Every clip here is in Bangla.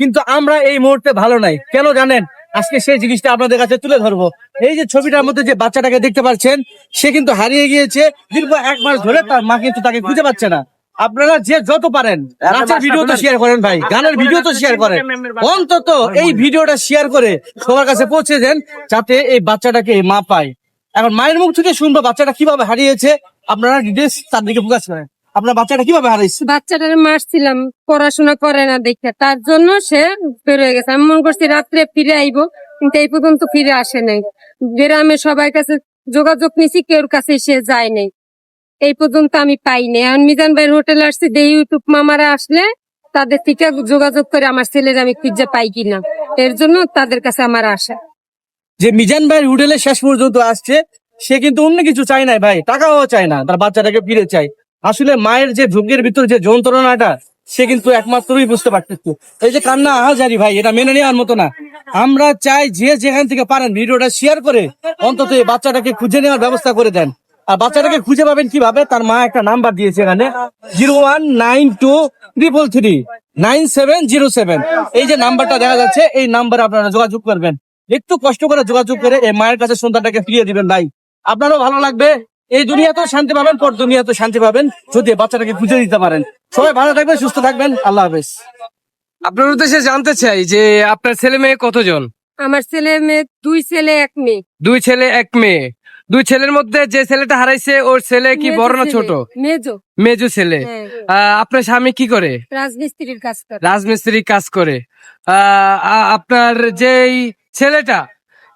কিন্তু আমরা এই মুহূর্তে ভালো নাই। কেন জানেন? আজকে সেই জিনিসটা আপনাদের কাছে তুলে ধরবো। এই যে ছবিটার মধ্যে যে বাচ্চাটাকে দেখতে পাচ্ছেন, সে কিন্তু হারিয়ে গিয়েছে। দীর্ঘ এক মাস ধরে তার মা কিন্তু তাকে খুঁজে পাচ্ছে না। আপনারা যে যত পারেন নাচের ভিডিও তো শেয়ার করেন ভাই, গানের ভিডিও তো শেয়ার করেন। অন্তত এই ভিডিওটা শেয়ার করে সবার কাছে পৌঁছে দেন, যাতে এই বাচ্চাটাকে মা পায়। এখন মায়ের মুখ থেকে শুনব বাচ্চাটা কীভাবে হারিয়েছে। আপনারা ডিটেলস তার দিকে ফোকাস করেন। আপনার বাচ্চাটা কীভাবে হারিয়েছে বাচ্চাটারে মারছিলাম পড়াশোনা করে না দেখে। তার জন্য সে বের হয়ে গেছে। আমি মনে করছি রাত্রে ফিরে আইবো কিন্তু এই পর্যন্ত ফিরে আসে নাই। গ্রামে সবাই কাছে যোগাযোগ নিছি কেউর কাছে সে যায় নাই। এই পর্যন্ত আমি পাইনি এখন মিজান ভাইয়ের হোটেলে আসছি যে ইউটিউব মামারা আসলে তাদের থেকে যোগাযোগ করে আমার ছেলের আমি খুঁজে পাই কিনা। এর জন্য তাদের কাছে আমার আশা। যে মিজান ভাই হোটেলে শেষ পর্যন্ত আসছে সে কিন্তু অন্য কিছু চায় না ভাই। টাকাও চায় না তার বাচ্চাটাকে ফিরে চায়। আসলে মায়ের যে ভোগের ভিতর যে যন্ত্রণাটা, সে কিন্তু একমাত্রই বুঝতে পারতেছে। এই যে কান্না আহাজারি ভাই, এটা মেনে নেওয়ার মতো না। আমরা চাই যে যেখান থেকে পারেন ভিডিওটা শেয়ার করে অন্তত এই বাচ্চাটাকে খুঁজে নেওয়ার ব্যবস্থা করে দেন। আর বাচ্চাটাকে খুঁজে পাবেন কীভাবে? তার মা একটা নাম্বার দিয়েছে এখানে। Zero one nine two triple three nine seven zero seven. এই যে নাম্বারটা দেখা যাচ্ছে, এই নাম্বারে আপনারা যোগাযোগ করবেন। একটু কষ্ট করে যোগাযোগ করে এই মায়ের কাছে সন্তানটাকে ফিরিয়ে দিবেন ভাই। আপনারও ভালো লাগবে। এই দুনিয়াতেও শান্তি পাবেন পর দুনিয়াতেও শান্তি পাবেন যদি বাচ্চাটাকে খুঁজে দিতে পারেন। সবাই ভালো থাকবেন সুস্থ থাকবেন আল্লাহ হাফেজ। আপনার উদ্দেশ্যে জানতে চাই যে আপনার ছেলে মেয়ে কতজন? আমার ছেলে মেয়ে দুই ছেলে এক মেয়ে। দুই ছেলে এক মেয়ে। দুই ছেলের মধ্যে যে ছেলেটা হারাইছে ওর ছেলে কি বড় না ছোট? মেজো। মেজু ছেলে। হ্যাঁ। আহ, আপনার স্বামী কি করে? রাজমিস্ত্রির কাজ করে। রাজমিস্ত্রি কাজ করে। আহ, আপনার যেই ছেলেটা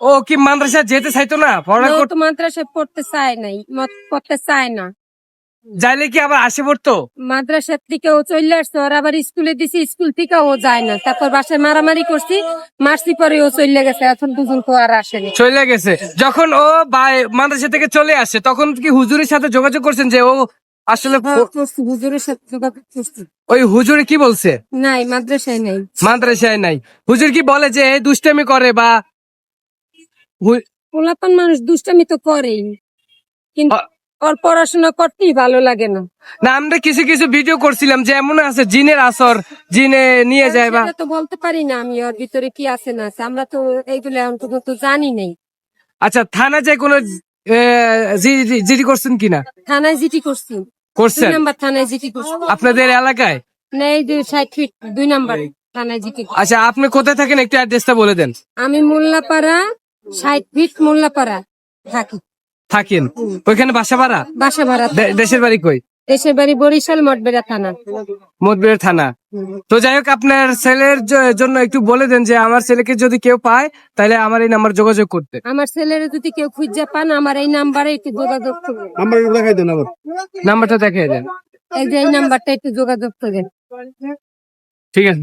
ও কি মাদ্রাসা যেতে চাইতো না? পড়া ও তো মাদ্রাসায় পড়তে চায় নাই পড়তে চায় না। যাইলে কি আবার আসে পড়তো? মাদ্রাসার থেকে ও চলে আসছে ওর আবার স্কুলে দিছি স্কুল থেকে ও যায় না। তারপর বাসায় মারামারি করছি মারছি পরে ও চলে গেছে এখন পর্যন্ত আর আসেনি। চলে গেছে। যখন ও মাদ্রাসা থেকে চলে আসে তখন কি হুজুরের সাথে যোগাযোগ করছেন যে ও আসলে হ্যাঁ, হুজুরের সাথে যোগাযোগ করছি। ওই হুজুরে কি বলছে? নাই মাদ্রাসায় নাই। মাদ্রাসায় নাই। হুজুর কি বলে যে দুষ্টামি করে বা পোলাপান মানুষ দুষ্টামি তো করেই। কিন্তু ওর পড়াশোনা করতেই ভালো লাগে না। না আমরা কিছু কিছু ভিডিও করছিলাম যে এমন আছে জিনের আসর জিনে নিয়ে যায় বা তো বলতে পারি না আমি ওর ভিতরে কি আছে না আছে। আমরা তো এইগুলো এখন পর্যন্ত জানি নাই। আচ্ছা থানা যায় কোনো জিডি করছেন কিনা? থানায় জিটি করছি। করছেন? নাম্বার থানায় জিটি করছি। আপনাদের এলাকায়? না এই যে ষাট ফিট দুই নাম্বার থানায় জিটি আচ্ছা আপনি কোথায় থাকেন একটু অ্যাড্রেসটা বলে দেন। আমি মোল্লাপাড়া ষাট ফিট মোল্লাপাড়া থাকি। থাকেন? ওইখানে বাসা ভাড়া? বাসা ভাড়া দে- দেশের বাড়ি কই? দেশের বাড়ি বরিশাল মঠবেড়া থানা। মতবির থানা। তো যাই হোক আপনার ছেলের জন্য একটু বলে দেন যে আমার ছেলেকে যদি কেউ পায় তাহলে আমার এই নাম্বার যোগাযোগ করতে। আমার ছেলের যদি কেউ খুঁজে পান আমার এই নাম্বারে একটু যোগাযোগ করবেন নাম্বারটা দেখিয়ে দেন এই যে এই নাম্বারটা একটু যোগাযোগ করেন ঠিক আছে